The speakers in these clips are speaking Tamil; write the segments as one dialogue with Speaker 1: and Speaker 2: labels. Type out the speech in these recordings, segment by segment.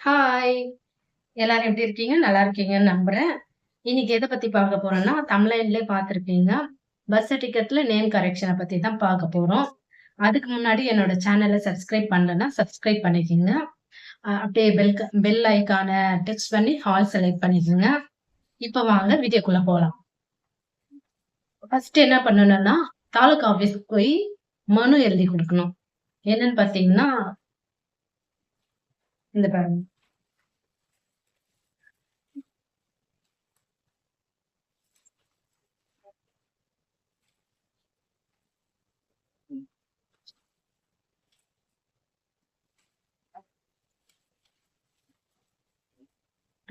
Speaker 1: ஹாய்! எல்லாரும் எப்படி இருக்கீங்க? நல்லா இருக்கீங்கன்னு நம்புறேன். இன்னைக்கு எதை பத்தி பார்க்க போறோம்னா, தமிழ்லேயே பார்த்துருக்கீங்க பஸ் டிக்கெட்ல நேம் கரெக்ஷனை பத்தி தான் பார்க்க போறோம். அதுக்கு முன்னாடி என்னோட சேனலை சப்ஸ்கிரைப் பண்ணலன்னா, சப்ஸ்கிரைப் பண்ணிக்கோங்க அப்படியே பெல் பெல் ஐகான டெக்ஸ்ட் பண்ணி ஹால் செலக்ட் பண்ணிக்கோங்க இப்போ வாங்க வீடியோக்குள்ள போகலாம் ஃபர்ஸ்ட் என்ன பண்ணணும்னா, தாலுகா ஆஃபீஸ்க்கு போய் மனு எழுதி கொடுக்கணும் என்னன்னு பார்த்தீங்கன்னா இந்த பாருங்க.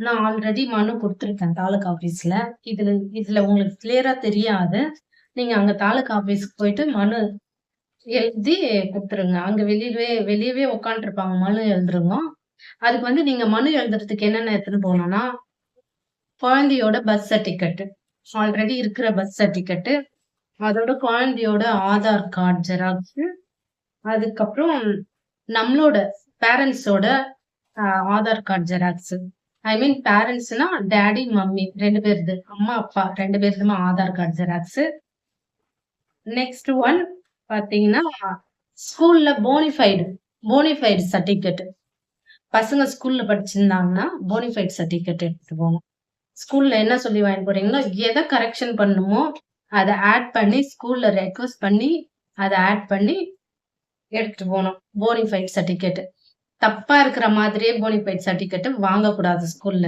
Speaker 1: நான் ஆல்ரெடி மனு கொடுத்துருக்கேன் தாலுகா ஆஃபீஸில் இதில் இதில் உங்களுக்கு கிளியராக தெரியாது. நீங்கள் அங்கே தாலுகா ஆஃபீஸ்க்கு போயிட்டு மனு எழுதி கொடுத்துருங்க. அங்கே வெளியவே வெளியவே உட்காந்துருப்பாங்க மனு எழுதுருங்க அதுக்கு வந்து நீங்கள் மனு எழுதுறதுக்கு என்னென்ன எடுத்துட்டு போகணும்னா, குழந்தையோட பஸ் சர்டிஃபிகேட், ஆல்ரெடி இருக்கிற பஸ் சர்டிஃபிகேட்டு அதோட குழந்தையோட ஆதார் கார்டு ஜெராக்ஸ், அதுக்கப்புறம் நம்மளோட பேரண்ட்ஸோட Aadhaar card xerox I mean பேரண்ட்ஸ்னா daddy mummy ரெண்டு பேருது. அம்மா, அப்பா ரெண்டு பேருதுமே Aadhaar card xerox. Next one பார்த்தீங்கன்னா, ஸ்கூல்ல போனிஃபைடு போனிஃபைடு சர்டிஃபிகேட். பசங்க ஸ்கூல்ல படிச்சிருந்தாங்கன்னா, போனிஃபைட் சர்டிஃபிகேட் எடுத்துட்டு போகணும் ஸ்கூல்ல என்ன சொல்லி வாங்கிட்டு போறீங்களோ, எதை கரெக்ஷன் பண்ணணுமோ, அதை ஆட் பண்ணி ஸ்கூல்ல ரெக்வெஸ்ட் பண்ணி, அதை ஆட் பண்ணி எடுத்துட்டு போகணும் போனிஃபைட் சர்டிஃபிகேட். தப்பா இருக்கிற மாதிரியே போனிஃபைட் சர்டிஃபிகேட் வாங்கக்கூடாது ஸ்கூல்ல.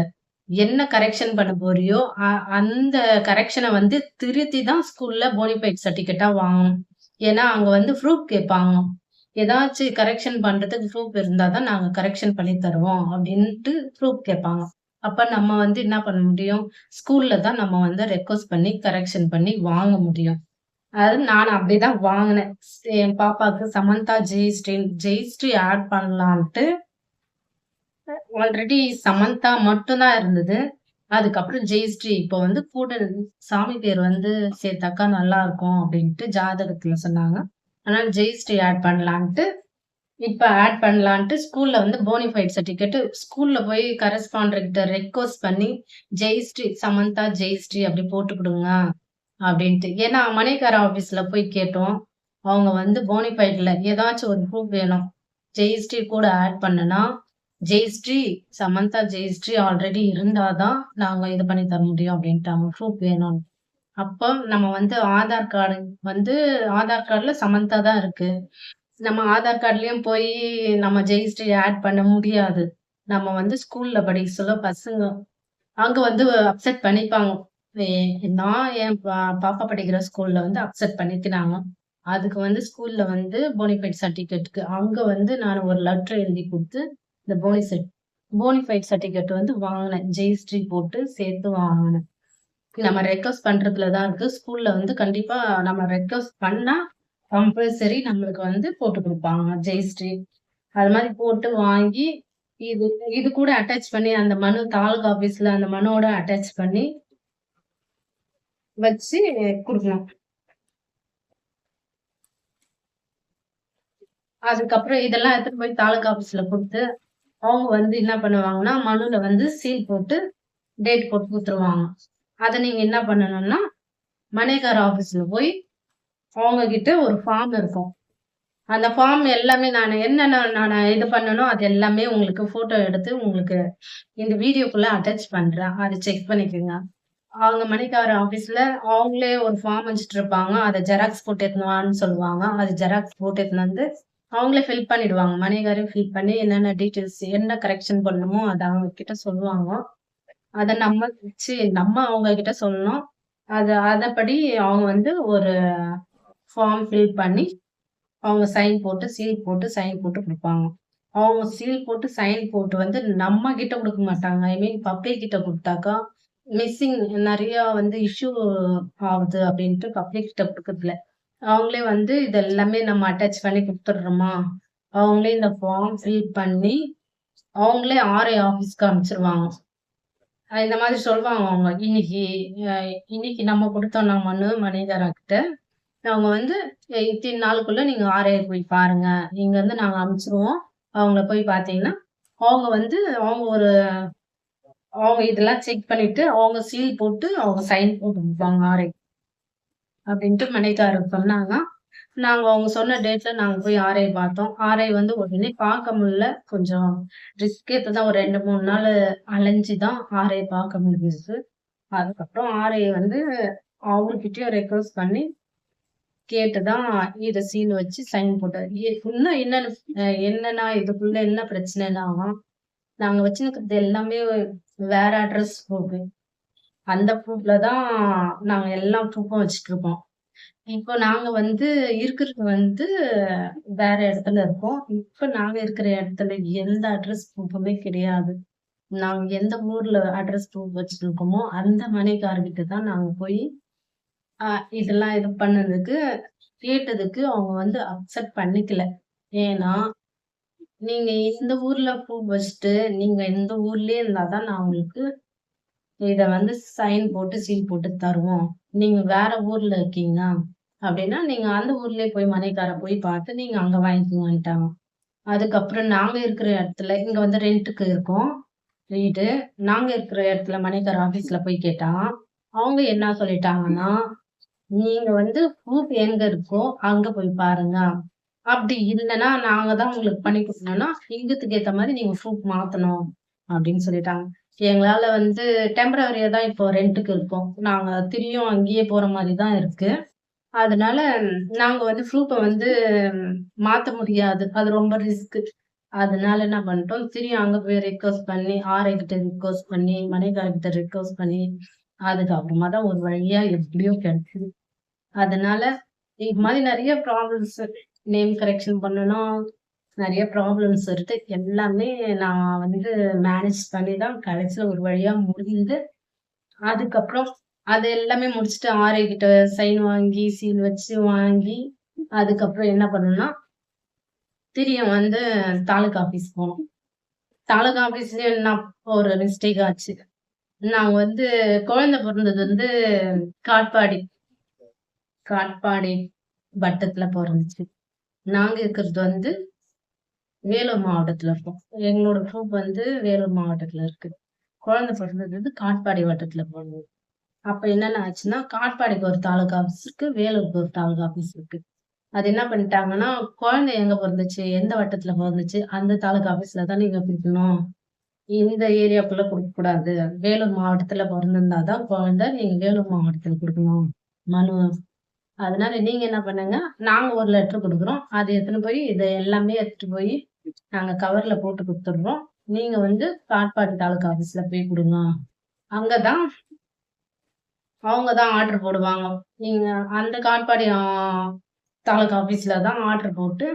Speaker 1: என்ன கரெக்ஷன் பண்ண போறியோ, அ அந்த கரெக்ஷனை வந்து திருத்தி தான் ஸ்கூல்ல போனிஃபைட் சர்டிஃபிகேட்டா வாங்கணும். ஏன்னா, அங்க வந்து ப்ரூஃப் கேட்பாங்க. ஏதாச்சும் கரெக்ஷன் பண்றதுக்கு ப்ரூஃப் இருந்தாதான் நாங்க கரெக்ஷன் பண்ணி தருவோம் அப்படின்ட்டு ப்ரூஃப் கேட்பாங்க. அப்ப நம்ம வந்து என்ன பண்ண முடியும்? ஸ்கூல்ல தான் நம்ம வந்து ரெக்வெஸ்ட் பண்ணி கரெக்ஷன் பண்ணி வாங்க முடியும். அது நான் அப்படிதான் வாங்கினேன் என் பாப்பாவுக்கு சமந்தா ஜெயஸ்ரீ ஜெயஸ்ரீ ஆட் பண்ணலான்ட்டு ஆல்ரெடி சமந்தா மட்டும்தான் இருந்தது. அதுக்கப்புறம் ஜெயஸ்ரீ இப்போ வந்து கூட சாமி பேர் வந்து சேர்த்தாக்கா நல்லாருக்கும் அப்படின்ட்டு ஜாதகத்துல சொன்னாங்க. அதனால ஜெயஸ்ரீ ஆட் பண்ணலான்ட்டு, இப்போ ஆட் பண்ணலான்ட்டு ஸ்கூல்ல வந்து போனிஃபைட் சர்டிஃபிகேட் ஸ்கூல்ல போய் கரஸ்பாண்டர்கிட்ட ரெக்வஸ்ட் பண்ணி, ஜெயஸ்ரீ சமந்தா ஜெயஸ்ரீ அப்படி போட்டு கொடுங்க அப்படின்ட்டு ஏன்னா, மணிக்கார ஆஃபீஸில் போய் கேட்டோம். அவங்க வந்து போனிஃபைட்ல ஏதாச்சும் ஒரு ப்ரூஃப் வேணும். ஜெயஸ்ரீ கூட ஆட் பண்ணுனா, ஜெயஸ்ரீ சமந்தா ஜெயஸ்ரீ ஆல்ரெடி இருந்தால் தான் நாங்கள் இது பண்ணி தர முடியும் அப்டின்ட்டாங்க. ப்ரூஃப் வேணும்னு. அப்போ நம்ம வந்து ஆதார் கார்டு வந்து ஆதார் கார்டில் சமந்தா தான் இருக்கு. நம்ம ஆதார் கார்டுலேயும் போய் நம்ம ஜெயஸ்ரீ ஆட் பண்ண முடியாது. நம்ம வந்து ஸ்கூலில் படிக்க சொல்ல பசங்க அங்கே வந்து அப்செட் பண்ணிப்பாங்க. நான் என் பா பாப்பா படிக்கிற ஸ்கூல்ல வந்து அக்செப்ட் பண்ணிக்கினாங்க. அதுக்கு வந்து ஸ்கூல்ல வந்து போனிஃபைட் சர்டிஃபிகேட்டுக்கு அங்க வந்து நான் ஒரு லெட்டர் எழுதி கொடுத்து இந்த போனி செட் போனிஃபைட் சர்டிஃபிகேட் வந்து வாங்கினேன் ஜெயஸ்ரீ போட்டு சேர்த்து வாங்கினேன் நம்ம ரெக்வெஸ்ட் பண்றதுல தான் இருக்கு. ஸ்கூல்ல வந்து கண்டிப்பா நம்ம ரெக்வெஸ்ட் பண்ணா, கம்பல்சரி நம்மளுக்கு வந்து போட்டு கொடுப்பாங்க ஜெயஸ்ரீ. அது மாதிரி போட்டு வாங்கி, இது இது கூட அட்டாச் பண்ணி அந்த மனு தாலுகா ஆஃபீஸ்ல அந்த மனுவோட அட்டாச் பண்ணி வச்சு குடுக்கணும். அதுக்கப்புறம் இதெல்லாம் எடுத்துட்டு போய் தாலுகா ஆஃபீஸ்ல குடுத்து, அவங்க வந்து என்ன பண்ணுவாங்கன்னா, மனுல வந்து சீல் போட்டு, டேட் போட்டு கொடுத்துருவாங்க அத நீங்க என்ன பண்ணணும்னா, மனேகார் ஆஃபீஸ்ல போய் அவங்க கிட்ட ஒரு ஃபார்ம் இருக்கும். அந்த ஃபார்ம் எல்லாமே நான் என்னென்ன நானு இது பண்ணனோ, அது எல்லாமே உங்களுக்கு ஃபோட்டோ எடுத்து உங்களுக்கு இந்த வீடியோக்குள்ள அட்டாச் பண்றேன். அதை செக் பண்ணிக்கோங்க அவங்க மணிகார ஆபீஸ்ல அவங்களே ஒரு ஃபார்ம் வச்சுட்டுருப்பாங்க. அதை ஜெராக்ஸ் போட்டு எடுத்துன்னு சொல்லுவாங்க. அது ஜெராக்ஸ் போட்டு எடுத்துன்னு வந்து அவங்களே ஃபில் பண்ணிடுவாங்க. மணிகாரே ஃபில் பண்ணி என்னென்ன டீட்டெயில்ஸ் என்ன கரெக்ஷன் பண்ணணுமோ அதை அவங்க கிட்ட சொல்லுவாங்க. அதை நம்ம வச்சு நம்ம அவங்க கிட்ட சொல்லணும். அது அதைப்படி அவங்க வந்து ஒரு ஃபார்ம் ஃபில் பண்ணி, அவங்க சைன் போட்டு, சீல் போட்டு, சைன் போட்டு கொடுப்பாங்க அவங்க சீல் போட்டு, சைன் போட்டு வந்து நம்ம கிட்ட கொடுக்க மாட்டாங்க. ஐ மீன் பப்ளிக் கிட்ட கொடுத்தாக்கா மிஸ்ஸிங் நிறைய வந்து இஷ்யூ ஆகுது அப்படின்ட்டு பப்ளிக் கிட்ட குடுக்கறதில்ல. அவங்களே வந்து இது எல்லாமே நம்ம அட்டாச் பண்ணி கொடுத்துட்றோமா அவங்களே இந்த ஃபார்ம் ஃபில் பண்ணி, அவங்களே ஆர்ஐ ஆஃபீஸ்க்கு அனுப்பிச்சுருவாங்க. இந்த மாதிரி சொல்லுவாங்க அவங்க. இன்னைக்கு இன்னைக்கு நம்ம குடுத்தோம்னா மனு மனிதர்கிட்ட கிட்ட, அவங்க வந்து இத்தனை நாளுக்குள்ள நீங்க ஆர்ஐ போய் பாருங்க. இங்கருந்து நாங்க அனுப்பிச்சுருவோம். அவங்கள போய் பார்த்தீங்கன்னா, அவங்க வந்து அவங்க ஒரு அவங்க இதெல்லாம் செக் பண்ணிட்டு அவங்க சீல் போட்டு அவங்க சைன் போட்டு கொடுப்பாங்க ஆர்ஐ அப்படின்ட்டு மனைக்காரர் சொன்னாங்க. நாங்க அவங்க சொன்ன டேட்ல நாங்க போய் ஆர்ஐ பார்த்தோம். ஆர்ஐ வந்து உடனே பார்க்க முடியல. கொஞ்சம் ரிஸ்க் தான் ஒரு ரெண்டு மூணு நாள் அலைஞ்சு தான் ஆர்ஐ பார்க்க முடிஞ்சது. அதுக்கப்புறம் ஆர்ஐ வந்து அவர்கிட்டயும் ரெக்வஸ்ட் பண்ணி கேட்டுதான் இதை சீன் வச்சு சைன் போட்டார். இன்னும் என்னென்ன என்னன்னா இதுக்குள்ள என்ன பிரச்சனைனா நாங்க வச்சிருக்கிறது எல்லாமே வேற அட்ரஸ் ப்ரூஃப் அந்த ப்ரூஃப்ல தான் நாங்க எல்லா ப்ரூஃபும் வச்சுட்டு இருப்போம் இப்போ நாங்க வந்து இருக்கிறது வந்து வேற இடத்துல இருக்கோம். இப்ப நாங்க இருக்கிற இடத்துல எந்த அட்ரஸ் ப்ரூஃபுமே கிடையாது. நாங்க எந்த ஊர்ல அட்ரஸ் ப்ரூஃப் வச்சிருக்கோமோ அந்த மனைக்காரர்கிட்ட தான் நாங்க போய் இதெல்லாம் இது பண்ணதுக்கு கேட்டதுக்கு அவங்க வந்து அக்செப்ட் பண்ணிக்கல. ஏன்னா நீங்க இந்த ஊர்ல பூ வச்சுட்டு நீங்க இந்த ஊர்லயே இருந்தாதான் நான் உங்களுக்கு இத வந்து சைன் போட்டு சீல் போட்டு தருவோம். நீங்க வேற ஊர்ல இருக்கீங்க அப்படின்னா நீங்க அந்த ஊர்லயே போய் மனைக்கார போய் பார்த்து நீங்க அங்க வாங்கிக்குவான்ட்டாங்க அதுக்கப்புறம் நாங்க இருக்கிற இடத்துல இங்க வந்து ரெண்ட்டுக்கு இருக்கோம். வீடு. நாங்க இருக்கிற இடத்துல மனைக்கார ஆபீஸ்ல போய் கேட்டாங்க. அவங்க என்ன சொல்லிட்டாங்கன்னா நீங்க வந்து ப்ரூஃப் எங்க இருக்கோ அங்க போய் பாருங்க. அப்படி இல்லைன்னா நாங்க தான் உங்களுக்கு பண்ணி கொடுக்கணும்னா இங்கத்துக்கு ஏத்த மாதிரி நீங்க ப்ரூஃப் மாத்தணும் அப்படின்னு சொல்லிட்டாங்க. எங்களால வந்து டெம்பரவரியா தான் இப்போ ரெண்ட்டுக்கு இருக்கோம். நாங்க திரியும் அங்கேயே போற மாதிரி தான் இருக்கு. அதனால நாங்க வந்து ப்ரூஃபை வந்து மாத்த முடியாது. அது ரொம்ப ரிஸ்க் அதனால என்ன பண்ணிட்டோம்? திரியும் அங்க போய் ரிக்வஸ்ட் பண்ணி ஆரை கிட்ட ரிக்வஸ்ட் பண்ணி மனைகாரர்கிட்ட ரிக்வஸ்ட் பண்ணி அதுக்கப்புறமா தான் ஒரு வழியா எப்படியோ கிடைச்சிது அதனால இது மாதிரி நிறைய ப்ராப்ளம்ஸ் நேம் கரெக்ஷன் பண்ணணும் நிறைய ப்ராப்ளம்ஸ் இருக்கு. எல்லாமே நான் வந்து மேனேஜ் பண்ணி தான் கடைசியில் ஒரு வழியா முடிந்து அதுக்கப்புறம் அது எல்லாமே முடிச்சுட்டு ஆர்ஐ கிட்ட சைன் வாங்கி சீல் வச்சு வாங்கி அதுக்கப்புறம் என்ன பண்ணணும்னா திரியும் வந்து தாலுகா ஆஃபீஸ் போனோம் தாலுகா ஆஃபீஸ்லயே என்ன ஒரு மிஸ்டேக் ஆச்சு. நான் வந்து குழந்தை பிறந்தது வந்து காட்பாடி. காட்பாடி வட்டத்துல பிறந்துச்சு. நாங்க இருக்கிறது வந்து வேலூர் மாவட்டத்துல இருக்கோம். எங்களோட ப்ரூஃப் வந்து வேலூர் மாவட்டத்துல இருக்கு. குழந்தை பிறந்தது வந்து காட்பாடி வட்டத்துல பிறந்தது. அப்ப என்னென்ன ஆச்சுன்னா காட்பாடிக்கு ஒரு தாலுகா ஆஃபீஸ் இருக்கு வேலூருக்கு ஒரு தாலுகா ஆஃபீஸ் இருக்கு. அது என்ன பண்ணிட்டாங்கன்னா குழந்தை எங்க பிறந்துச்சு எந்த வட்டத்துல பிறந்துச்சு அந்த தாலுகா ஆஃபீஸ்ல தான் நீங்க பிரிக்கணும் இந்த ஏரியாக்குள்ள கொடுக்க கூடாது. வேலூர் மாவட்டத்துல பிறந்திருந்தாதான் குழந்தை நீங்க வேலூர் மாவட்டத்துல கொடுக்கணும். மனு அதனால நீங்க என்ன பண்ணுங்க நாங்க ஒரு லெட்டர் கொடுக்குறோம். அது எடுத்துன்னு போய் இதை எல்லாமே எடுத்துட்டு போய் நாங்க கவர்ல போட்டு கொடுத்துடுறோம். நீங்க வந்து காட்பாடி தாலுக்கா ஆஃபீஸ்ல போய் கொடுங்க. அங்கதான் அவங்க தான் ஆர்டர் போடுவாங்க. நீங்க அந்த காட்பாடி தாலுக்கா ஆஃபீஸ்ல தான் ஆர்டர் போட்டு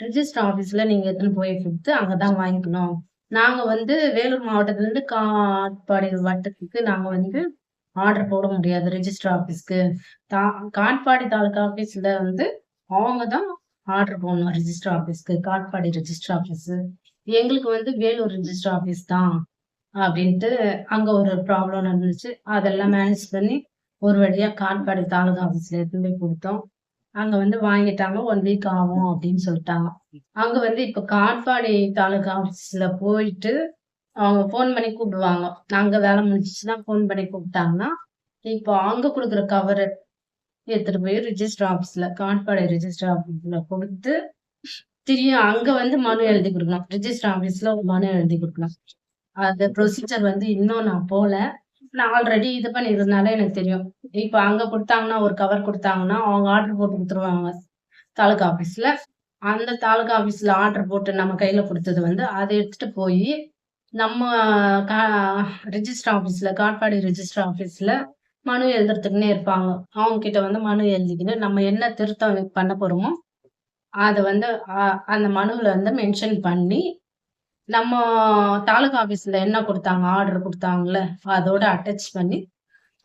Speaker 1: ரிஜிஸ்டர் ஆஃபீஸ்ல நீங்க எடுத்துன்னு போய் கொடுத்து அங்கதான் வாங்கிக்கணும். நாங்க வந்து வேலூர் மாவட்டத்துல இருந்து காட்பாடி வட்டத்துக்கு நாங்க வந்து ஆர்டர் போட முடியாது. ரிஜிஸ்டர் ஆஃபீஸ்க்கு தா காட்பாடி தாலுக்கா ஆஃபீஸில் வந்து அவங்க தான் ஆர்டர் போடணும். ரிஜிஸ்டர் ஆஃபீஸ்க்கு காட்பாடி ரிஜிஸ்டர் ஆஃபீஸ் எங்களுக்கு வந்து வேலூர் ரிஜிஸ்டர் ஆஃபீஸ் தான் அப்படின்ட்டு அங்கே ஒரு ப்ராப்ளம் நடந்துச்சு. அதெல்லாம் மேனேஜ் பண்ணி ஒரு வழியாக காட்பாடி தாலுகா ஆஃபீஸில் எடுத்துகிட்டு போய் கொடுத்தோம். அங்கே வந்து வாங்கிட்டாங்க. ஒன் வீக் ஆகும் அப்படின்னு சொல்லிட்டாங்க. அங்கே வந்து இப்போ காட்பாடி தாலுகா ஆஃபீஸில் போயிட்டு அவங்க ஃபோன் பண்ணி கூப்பிடுவாங்க. நாங்க வேலை முடிஞ்சிச்சுன்னா ஃபோன் பண்ணி கூப்பிட்டாங்கன்னா இப்போ அவங்க கொடுக்குற கவர் எடுத்துட்டு போய் ரிஜிஸ்டர் ஆஃபீஸ்ல காட்பாடை ரிஜிஸ்டர் ஆஃபீஸ்ல கொடுத்து திரும்ப அங்க வந்து மனு எழுதி கொடுக்கலாம் ரிஜிஸ்டர் ஆஃபீஸ்ல ஒரு மனு எழுதி கொடுக்கலாம் அந்த ப்ரொசீஜர் வந்து இன்னும் நான் போல. நான் ஆல்ரெடி இது பண்ணிருந்தனால எனக்கு தெரியும். இப்போ அங்க கொடுத்தாங்கன்னா ஒரு கவர் கொடுத்தாங்கன்னா அவங்க ஆர்டர் போட்டு கொடுத்துருவாங்க. தாலுகா ஆஃபீஸ்ல அந்த தாலுகா ஆஃபீஸ்ல ஆர்டர் போட்டு நம்ம கையில கொடுத்தது வந்து அதை எடுத்துட்டு போய் நம்ம கா ரிஜிஸ்டர் ஆஃபீஸில் காட்பாடி ரிஜிஸ்டர் ஆஃபீஸில் மனு எழுதுறதுக்குன்னே இருப்பாங்க. அவங்க கிட்ட வந்து மனு எழுதிக்கிட்டு நம்ம என்ன திருத்தம் பண்ண போகிறோமோ அதை வந்து அந்த மனுவில் வந்து மென்ஷன் பண்ணி நம்ம தாலுகா ஆஃபீஸில் என்ன கொடுத்தாங்க ஆர்டர் கொடுத்தாங்கல்ல அதோட அட்டாச் பண்ணி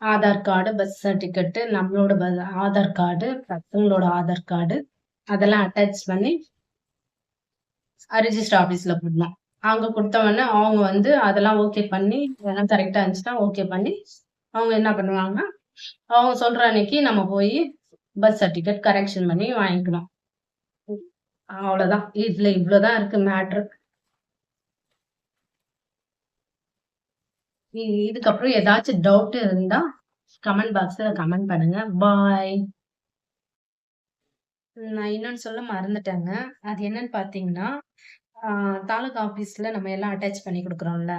Speaker 1: ஆதார் கார்டு பஸ் சர்டிஃபிகேட்டு நம்மளோட ஆதார் கார்டு பசங்களோட ஆதார் கார்டு அதெல்லாம் அட்டாச் பண்ணி ரிஜிஸ்டர் ஆஃபீஸில் போடணும். அங்க கொடுத்தவொடனே அவங்க வந்து அதெல்லாம் ஓகே பண்ணி இதெல்லாம் கரெக்டாக இருந்துச்சுன்னா ஓகே பண்ணி அவங்க என்ன பண்ணுவாங்கன்னா அவங்க சொல்ற அன்னைக்கு நம்ம போய் பர்த் சர்டிஃபிகேட் கரெக்ஷன் பண்ணி வாங்கிக்கணும். அவ்வளோதான் இதுல இவ்வளோதான் இருக்கு மேட்ரு இதுக்கப்புறம் ஏதாச்சும் டவுட் இருந்தா கமெண்ட் பாக்ஸ்ல கமெண்ட் பண்ணுங்க. பாய் நான் இன்னொன்னு சொல்ல மறந்துட்டேங்க. அது என்னன்னு பாத்தீங்கன்னா தாலுகா ஆஃபீஸில் நம்ம எல்லாம் அட்டாச் பண்ணி கொடுக்குறோம்ல.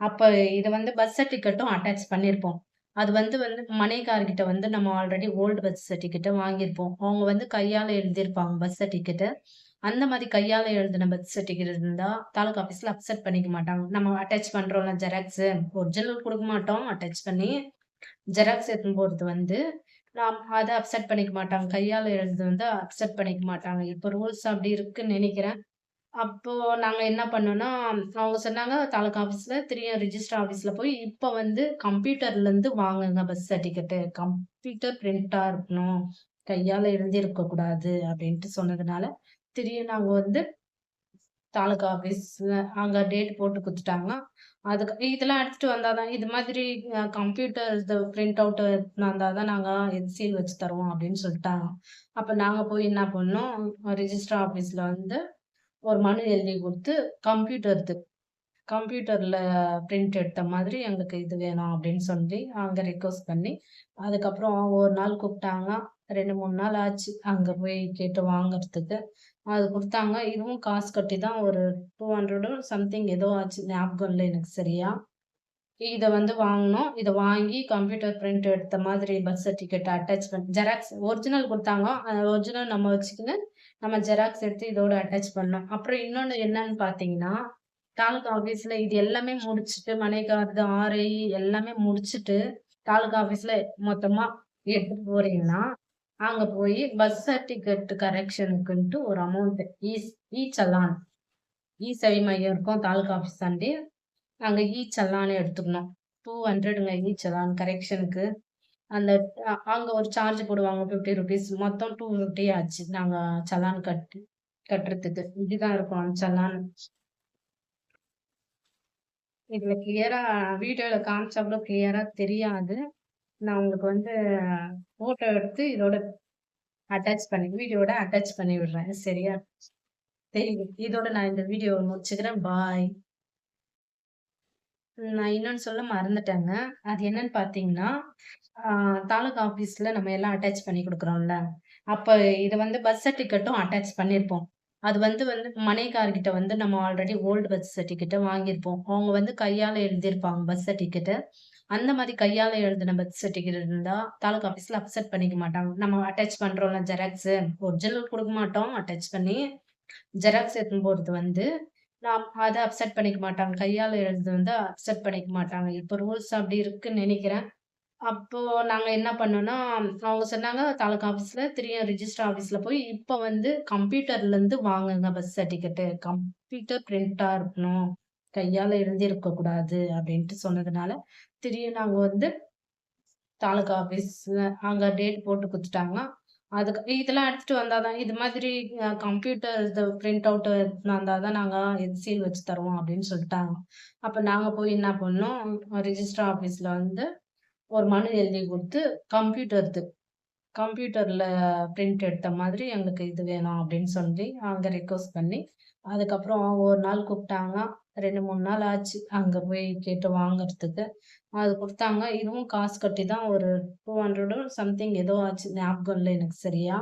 Speaker 1: அப்போ இதை வந்து பஸ் சர்டிஃபிகேட்டும் அட்டாச் பண்ணியிருப்போம் அது வந்து வந்து மனைகார்கிட்ட வந்து நம்ம ஆல்ரெடி ஓல்டு பஸ் சர்டிஃபிகேட்டை வாங்கியிருப்போம். அவங்க வந்து கையால் எழுதியிருப்பாங்க பஸ் சர்டிஃபிகேட்டை அந்த மாதிரி கையால் எழுதின பர்த் சர்டிஃபிகேட் இருந்தால் தாலுகா ஆஃபீஸில் அப்செட் பண்ணிக்க மாட்டாங்க. நம்ம அட்டாச் பண்ணுறோம்ல ஜெராக்ஸு ஒரிஜினல் கொடுக்க மாட்டோம். அட்டாச் பண்ணி ஜெராக்ஸ் எடுத்துன்னு போகிறது வந்து நாம் அதை அப்செட் பண்ணிக்க மாட்டாங்க. கையால் எழுதுறது வந்து அப்செட் பண்ணிக்க மாட்டாங்க. இப்போ ரூல்ஸ் அப்படி இருக்குன்னு நினைக்கிறேன். அப்போ நாங்கள் என்ன பண்ணோன்னா அவங்க சொன்னாங்க தாலுக்கா ஆஃபீஸில் திரும்ப ரிஜிஸ்டர் ஆஃபீஸில் போய் இப்போ வந்து கம்ப்யூட்டர்லேருந்து வாங்குங்க பஸ் சர்டிஃபிகேட்டு கம்ப்யூட்டர் பிரிண்ட்டாக இருக்கணும். கையால் எழுதி இருக்கக்கூடாது அப்படின்ட்டு சொன்னதுனால திரும்ப நாங்கள் வந்து தாலுகா ஆஃபீஸ் அங்கே டேட் போட்டு கொடுத்துட்டாங்க. அதுக்கு இதெல்லாம் எடுத்துகிட்டு வந்தால் தான் இது மாதிரி கம்ப்யூட்டர் இது பிரிண்ட் அவுட் வந்தா தான் நாங்கள் இது சீல் வச்சு தருவோம் அப்படின்னு சொல்லிட்டாங்க. அப்போ நாங்கள் போய் என்ன பண்ணோம், ரிஜிஸ்டர் ஆஃபீஸில் வந்து ஒரு மனு எழுதி கொடுத்து கம்ப்யூட்டர்து கம்ப்யூட்டரில் பிரிண்ட் எடுத்த மாதிரி எங்களுக்கு இது வேணும் அப்படின்னு சொல்லி அங்கே ரிக்வெஸ்ட் பண்ணி, அதுக்கப்புறம் ஒரு நாள் கூப்பிட்டாங்க. 2, 3 நாள் ஆச்சு. அங்கே போய் கேட்டு வாங்குறதுக்கு. அது கொடுத்தாங்க இதுவும் காசு கட்டி தான் ஒரு 200 சம்திங் ஏதோ ஆச்சு. ஞாபகம் இல்லை எனக்கு சரியா. இதை வந்து வாங்கினோம் இதை வாங்கி கம்ப்யூட்டர் பிரிண்ட் எடுத்த மாதிரி பர்த் சர்டிஃபிகேட் அட்டாச் பண்ணி ஜெராக்ஸ் ஒரிஜினல் கொடுத்தாங்க அந்த ஒரிஜினல் நம்ம வச்சுக்கின்னு, நம்ம ஜெராக்ஸ் எடுத்து இதோட அட்டாச் பண்ணோம். அப்புறம் இன்னொன்று என்னன்னு பார்த்தீங்கன்னா, தாலுகா ஆஃபீஸில் இது எல்லாமே முடிச்சுட்டு, மனைக்காரது, ஆர்ஐ எல்லாமே முடிச்சுட்டு, தாலுகா ஆஃபீஸில் மொத்தமாக எடுத்துட்டு போறீங்கன்னா, அங்கே போய் பர்த் சர்டிஃபிகேட் கரெக்ஷனுக்குன்ட்டு ஒரு amount is E challan E சேவை மையம் இருக்கும் தாலுகா ஆஃபீஸ் தாண்டி. அங்கே இ சலான் எடுத்துக்கணும். 200ங்க இ சலான் கரெக்ஷனுக்கு. அந்த அங்கே அங்க ஒரு சார்ஜ் போடுவாங்க ₹50 மொத்தம் 250 ஆச்சு. நாங்க சலான் கட்டி கட்டுறதுக்கு. இதுதான் இருக்கும் அந்த சலான். இதுல கிளியரா வீடியோல காமிச்சா கூட கிளியரா தெரியாது. நான் உங்களுக்கு வந்து ஃபோட்டோ எடுத்து இதோட அட்டாச் பண்ணி வீடியோட அட்டாச் பண்ணி விடுறேன். சரியா? தெரியுது இதோட நான் இந்த வீடியோவை முடிச்சுக்கிறேன். பாய். நான் இன்னொன்று சொல்ல மறந்துட்டேங்க. அது என்னன்னு பார்த்தீங்கன்னா, தாலுகா ஆஃபீஸில் நம்ம எல்லாம் அட்டாச் பண்ணி கொடுக்குறோம்ல அப்போ இதை வந்து பஸ் சர்டிஃபிகேட்டும் அட்டாச் பண்ணியிருப்போம். அது வந்து வந்து மனைக்கார்கிட்ட வந்து நம்ம ஆல்ரெடி ஓல்டு பஸ் சர்டிஃபிகேட்டை வாங்கியிருப்போம். அவங்க வந்து கையால் எழுதியிருப்பாங்க பஸ் சர்டிஃபிகேட்டை அந்த மாதிரி கையால் எழுதின பர்த் சர்டிஃபிகேட் இருந்தால் தாலுக்கா ஆஃபீஸில் அப்செட் பண்ணிக்க மாட்டாங்க. நம்ம அட்டாச் பண்ணுறோம்ல ஜெராக்ஸு ஒரிஜினல் கொடுக்க மாட்டோம் அட்டாச் பண்ணி. ஜெராக்ஸ் எடுத்துன்னு போகிறது வந்து நாம் அதை அப்செட் பண்ணிக்க மாட்டாங்க. கையால் எழுது வந்து அப்செட் பண்ணிக்க மாட்டாங்க. இப்போ ரூல்ஸ் அப்படி இருக்குன்னு நினைக்கிறேன். அப்போ நாங்கள் என்ன பண்ணோன்னா அவங்க சொன்னாங்க தாலுக்கா ஆஃபீஸில் திரும்ப ரிஜிஸ்டர் ஆஃபீஸில் போய் இப்போ வந்து கம்ப்யூட்டர்லேருந்து வாங்குங்க பஸ் சர்டிஃபிகேட்டு கம்ப்யூட்டர் பிரிண்டாக இருக்கணும். கையால் எழுதி இருக்கக்கூடாது அப்படின்ட்டு சொன்னதுனால, திரும்ப நாங்கள் வந்து தாலுகா ஆஃபீஸில் அங்கே டேட் போட்டு கொடுத்துட்டாங்க அதுக்கு இதெல்லாம் எடுத்துட்டு வந்தா தான் இது மாதிரி கம்ப்யூட்டர் இது பிரிண்ட் அவுட் வந்தா தான் நாங்கள் இது சீல் வச்சு தருவோம் அப்படின்னு சொல்லிட்டாங்க. அப்போ நாங்கள் போய் என்ன பண்ணோம், ரிஜிஸ்டர் ஆஃபீஸில் வந்து ஒரு மனு எழுதி கொடுத்து கம்ப்யூட்டர்து கம்ப்யூட்டரில் பிரிண்ட் எடுத்த மாதிரி எங்களுக்கு இது வேணும் அப்படின்னு சொல்லி அங்கே ரெக்வஸ்ட் பண்ணி, அதுக்கப்புறம் ஒரு நாள் கூப்பிட்டாங்க. 2, 3 நாள் ஆச்சு. அங்க போய் கேட்டு வாங்குறதுக்கு. அது கொடுத்தாங்க இதுவும் காசு கட்டி தான் ஒரு 200 சம்திங் ஏதோ ஆச்சு. ஞாபகம் இல்லை எனக்கு சரியா.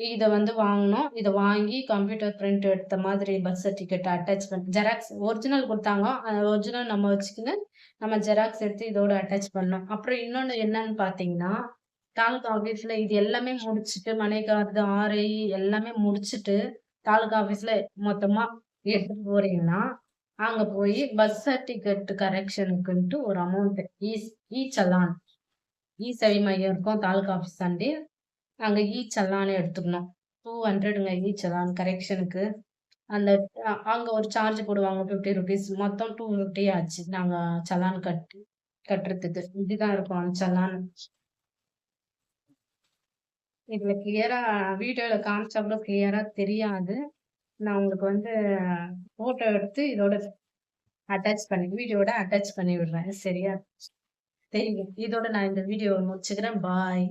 Speaker 1: இதை வந்து வாங்கினோம் இதை வாங்கி கம்ப்யூட்டர் பிரிண்ட் எடுத்த மாதிரி பர்த் சர்டிஃபிகேட் அட்டாச் பண்ண ஜெராக்ஸ் ஒரிஜினல் கொடுத்தாங்க ஒரிஜினல் நம்ம வச்சுக்கின்னு, நம்ம ஜெராக்ஸ் எடுத்து இதோட அட்டாச் பண்ணோம். அப்புறம் இன்னொன்று என்னன்னு பார்த்தீங்கன்னா, தாலுகா ஆஃபீஸில் இது எல்லாமே முடிச்சுட்டு, மனைக்காரது ஆர்ஐ எல்லாமே முடிச்சுட்டு, தாலுகா ஆஃபீஸில் மொத்தமாக எடுத்துட்டு போறீங்கன்னா, அங்க போய் பஸ் சர்டிஃபிகேட் கரெக்ஷனுக்குன்ட்டு ஒரு amount is E challan E சேவை மையம் இருக்கும் தாலுகா ஆஃபீஸ் தாண்டி. அங்க e இ சலான் எடுத்துக்கணும். 200ங்க இ சலான் கரெக்ஷனுக்கு. அந்த அங்கே அங்க ஒரு சார்ஜ் போடுவாங்க ₹50 மொத்தம் 250 ஆச்சு. நாங்க சலான் கட்டி கட்டுறதுக்கு. இதுதான் இருக்கும் அந்த சலான். இதுல கிளியரா வீடியோல காமிச்சா கூட கிளியரா தெரியாது. நான் உங்களுக்கு வந்து ஃபோட்டோ எடுத்து இதோட அட்டாச் பண்ணி வீடியோட அட்டாச் பண்ணி விடுறேன். சரியா? சரி. இதோட நான் இந்த வீடியோவ முடிச்சுக்கிறேன். பாய்.